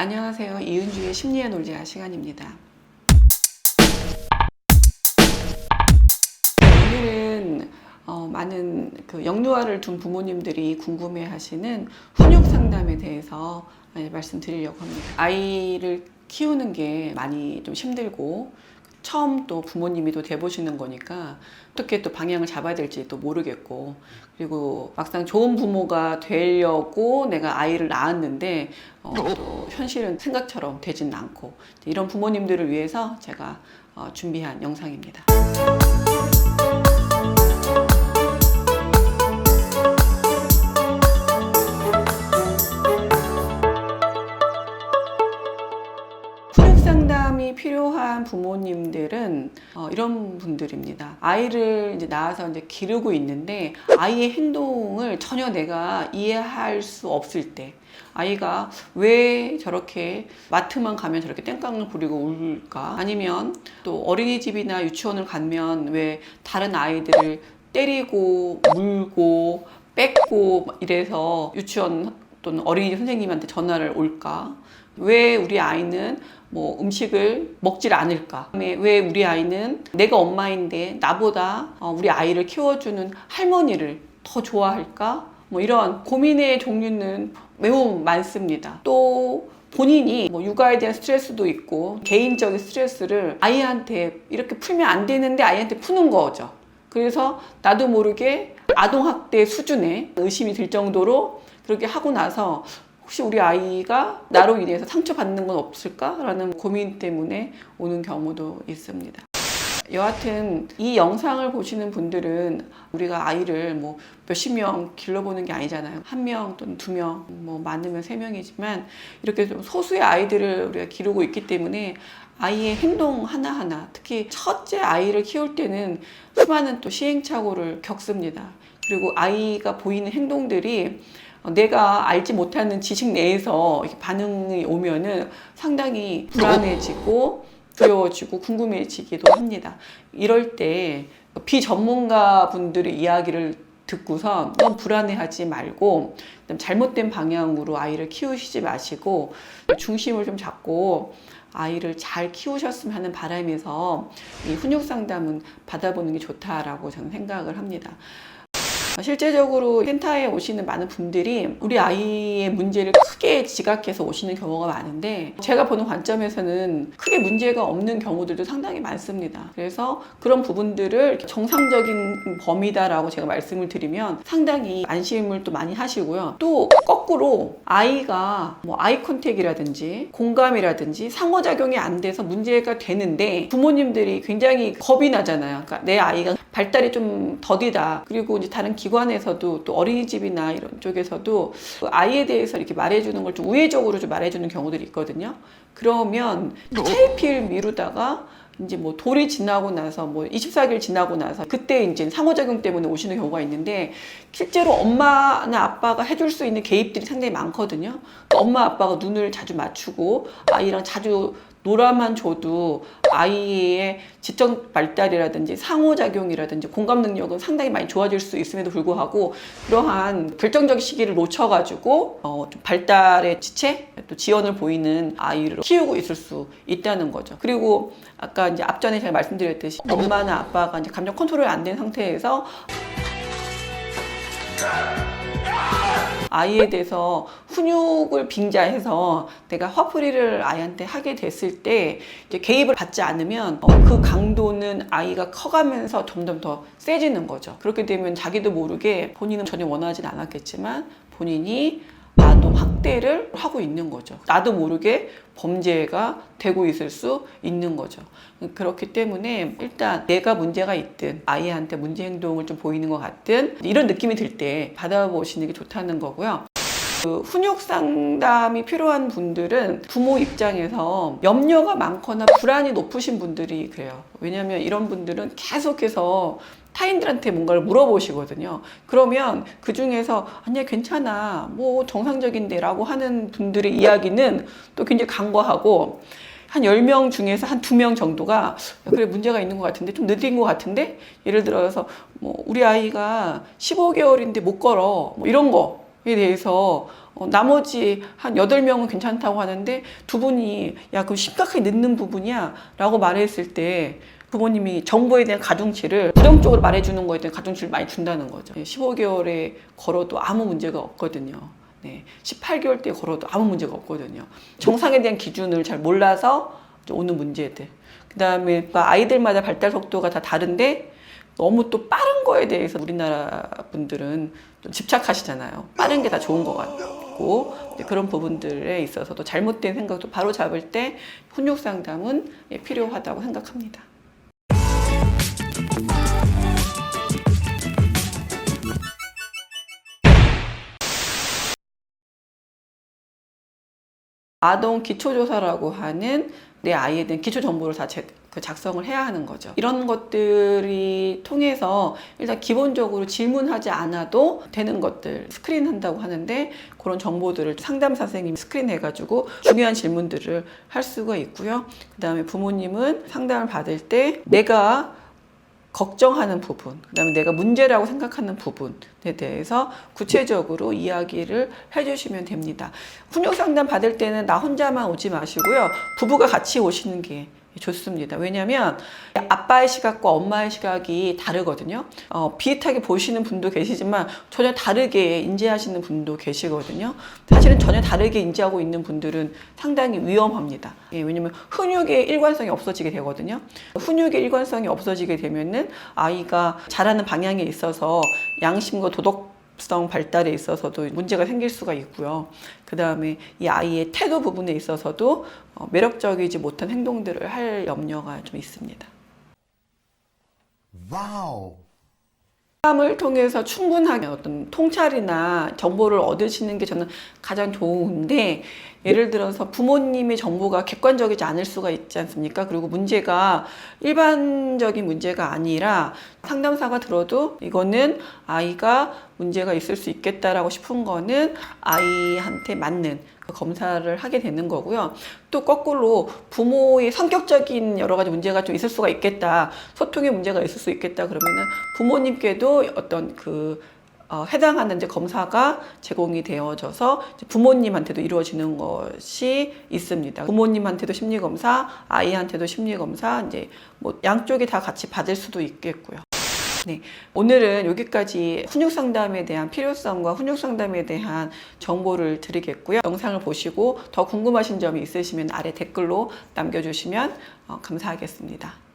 안녕하세요. 이은주의 심리의 놀자 시간입니다. 오늘은 어, 많은 그 영유아를 둔 부모님들이 궁금해 하시는 훈육 상담에 대해서 네, 말씀드리려고 합니다. 아이를 키우는 게 많이 좀 힘들고 처음 또 부모님이 또 돼보시는 거니까 어떻게 또 방향을 잡아야 될지 또 모르겠고 그리고 막상 좋은 부모가 되려고 내가 아이를 낳았는데 어, 또 현실은 생각처럼 되진 않고 이런 부모님들을 위해서 제가 어, 준비한 영상입니다. 분들입니다. 아이를 이제 낳아서 이제 기르고 있는데 아이의 행동을 전혀 내가 이해할 수 없을 때 아이가 왜 저렇게 마트만 가면 저렇게 땡깡을 부리고 울까? 아니면 또 어린이집이나 유치원을 가면 왜 다른 아이들을 때리고 물고 뺏고 이래서 유치원 또는 어린이집 선생님한테 전화를 올까? 왜 우리 아이는 뭐 음식을 먹질 않을까? 왜 우리 아이는 내가 엄마인데 나보다 어, 우리 아이를 키워주는 할머니를 더 좋아할까? 뭐 이런 고민의 종류는 매우 많습니다. 또 본인이 뭐 육아에 대한 스트레스도 있고 개인적인 스트레스를 아이한테 이렇게 풀면 안 되는데 아이한테 푸는 거죠. 그래서 나도 모르게 아동학대 수준의 의심이 들 정도로 그렇게 하고 나서 혹시 우리 아이가 나로 인해서 상처받는 건 없을까라는 고민 때문에 오는 경우도 있습니다. 여하튼 이 영상을 보시는 분들은 우리가 아이를 뭐 몇십 명 길러보는 게 아니잖아요. 한 명 또는 두 명, 뭐 많으면 세 명이지만 이렇게 좀 소수의 아이들을 우리가 기르고 있기 때문에 아이의 행동 하나하나, 특히 첫째 아이를 키울 때는 수많은 또 시행착오를 겪습니다. 그리고 아이가 보이는 행동들이 내가 알지 못하는 지식 내에서 반응이 오면은 상당히 불안해지고 두려워지고 궁금해지기도 합니다. 이럴 때 비전문가 분들의 이야기를 듣고서 너무 불안해하지 말고 잘못된 방향으로 아이를 키우시지 마시고 중심을 좀 잡고 아이를 잘 키우셨으면 하는 바람에서 이 훈육 상담은 받아보는 게 좋다라고 저는 생각을 합니다. 실제적으로 센터에 오시는 많은 분들이 우리 아이의 문제를 크게 지각해서 오시는 경우가 많은데 제가 보는 관점에서는 크게 문제가 없는 경우들도 상당히 많습니다. 그래서 그런 부분들을 정상적인 범위다라고 제가 말씀을 드리면 상당히 안심을 또 많이 하시고요. 또 거꾸로 아이가 뭐 아이 컨택이라든지 공감이라든지 상호작용이 안 돼서 문제가 되는데 부모님들이 굉장히 겁이 나잖아요. 그러니까 내 아이가 발달이 좀 더디다. 그리고 이제 다른 기관 에서도 또 어린이집이나 이런 쪽에서도 그 아이에 대해서 이렇게 말해주는 걸 좀 우회적으로 좀 말해주는 경우들이 있거든요. 그러면 차일피일 미루다가 이제 뭐 돌이 지나고 나서 뭐 24개월 지나고 나서 그때 이제 상호작용 때문에 오시는 경우가 있는데 실제로 엄마나 아빠가 해줄 수 있는 개입들이 상당히 많거든요. 엄마 아빠가 눈을 자주 맞추고 아이랑 자주 놀아만 줘도 아이의 지적 발달이라든지 상호작용이라든지 공감 능력은 상당히 많이 좋아질 수 있음에도 불구하고 그러한 결정적 시기를 놓쳐가지고 어, 좀 발달의 지체 또 지연을 보이는 아이를 키우고 있을 수 있다는 거죠. 그리고 아까 이제 앞전에 제가 말씀드렸듯이 엄마나 아빠가 이제 감정 컨트롤이 안 된 상태에서 아이에 대해서 훈육을 빙자해서 내가 화풀이를 아이한테 하게 됐을 때 이제 개입을 받지 않으면 어, 그 강도는 아이가 커가면서 점점 더 세지는 거죠. 그렇게 되면 자기도 모르게 본인은 전혀 원하진 않았겠지만 본인이 아동 학대를 하고 있는 거죠. 나도 모르게 범죄가 되고 있을 수 있는 거죠. 그렇기 때문에 일단 내가 문제가 있든 아이한테 문제 행동을 좀 보이는 것 같든 이런 느낌이 들 때 받아보시는 게 좋다는 거고요. 그 훈육 상담이 필요한 분들은 부모 입장에서 염려가 많거나 불안이 높으신 분들이 그래요. 왜냐하면 이런 분들은 계속해서 타인들한테 뭔가를 물어보시거든요. 그러면 그 중에서 아니야 괜찮아. 뭐 정상적인데라고 하는 분들의 이야기는 또 굉장히 간과하고 한 10명 중에서 한 2명 정도가 그래 문제가 있는 것 같은데 좀 늦은 것 같은데? 예를 들어서 뭐 우리 아이가 15개월인데 못 걸어. 뭐 이런 거 대해서 어, 나머지 한 8명은 괜찮다고 하는데 두 분이 야, 그럼 심각하게 늦는 부분이야. 라고 말했을 때 부모님이 정보에 대한 가중치를 부정적으로 말해주는 거에 대한 가중치를 많이 준다는 거죠. 15개월에 걸어도 아무 문제가 없거든요. 네, 18개월 때 걸어도 아무 문제가 없거든요. 정상에 대한 기준을 잘 몰라서 오는 문제들. 그 다음에 아이들마다 발달 속도가 다 다른데 너무 또 빠른 거에 대해서 우리나라 분들은 좀 집착하시잖아요. 빠른 게 다 좋은 것 같고 그런 부분들에 있어서도 잘못된 생각도 바로 잡을 때 훈육 상담은 예, 필요하다고 생각합니다. 아동 기초조사라고 하는 내 아이에 대한 기초 정보를 다 제- 그 작성을 해야 하는 거죠. 이런 것들이 통해서 일단 기본적으로 질문하지 않아도 되는 것들 스크린 한다고 하는데 그런 정보들을 상담 선생님이 스크린 해가지고 중요한 질문들을 할 수가 있고요. 그 다음에 부모님은 상담을 받을 때 내가 걱정하는 부분, 그 다음에 내가 문제라고 생각하는 부분에 대해서 구체적으로 이야기를 해주시면 됩니다. 훈육 상담 받을 때는 나 혼자만 오지 마시고요. 부부가 같이 오시는 게 좋습니다. 왜냐하면 아빠의 시각과 엄마의 시각이 다르거든요. 어, 비슷하게 보시는 분도 계시지만 전혀 다르게 인지하시는 분도 계시거든요. 사실은 전혀 다르게 인지하고 있는 분들은 상당히 위험합니다. 예, 왜냐면 훈육의 일관성이 없어지게 되거든요. 훈육의 일관성이 없어지게 되면은 아이가 자라는 방향에 있어서 양심과 도덕 성 발달에 있어서도 문제가 생길 수가 있고요. 그 다음에 이 아이의 태도 부분에 있어서도 어, 매력적이지 못한 행동들을 할 염려가 좀 있습니다. Wow. 상담을 통해서 충분하게 어떤 통찰이나 정보를 얻으시는 게 저는 가장 좋은데 예를 들어서 부모님의 정보가 객관적이지 않을 수가 있지 않습니까? 그리고 문제가 일반적인 문제가 아니라 상담사가 들어도 이거는 아이가 문제가 있을 수 있겠다라고 싶은 거는 아이한테 맞는 그 검사를 하게 되는 거고요. 또 거꾸로 부모의 성격적인 여러 가지 문제가 좀 있을 수가 있겠다. 소통에 문제가 있을 수 있겠다. 그러면은 부모님께도 어떤 그 어, 해당하는 이제 검사가 제공이 되어져서 부모님한테도 이루어지는 것이 있습니다. 부모님한테도 심리 검사, 아이한테도 심리 검사, 이제 뭐 양쪽이 다 같이 받을 수도 있겠고요. 네, 오늘은 여기까지 훈육 상담에 대한 필요성과 훈육 상담에 대한 정보를 드리겠고요. 영상을 보시고 더 궁금하신 점이 있으시면 아래 댓글로 남겨주시면 어, 감사하겠습니다.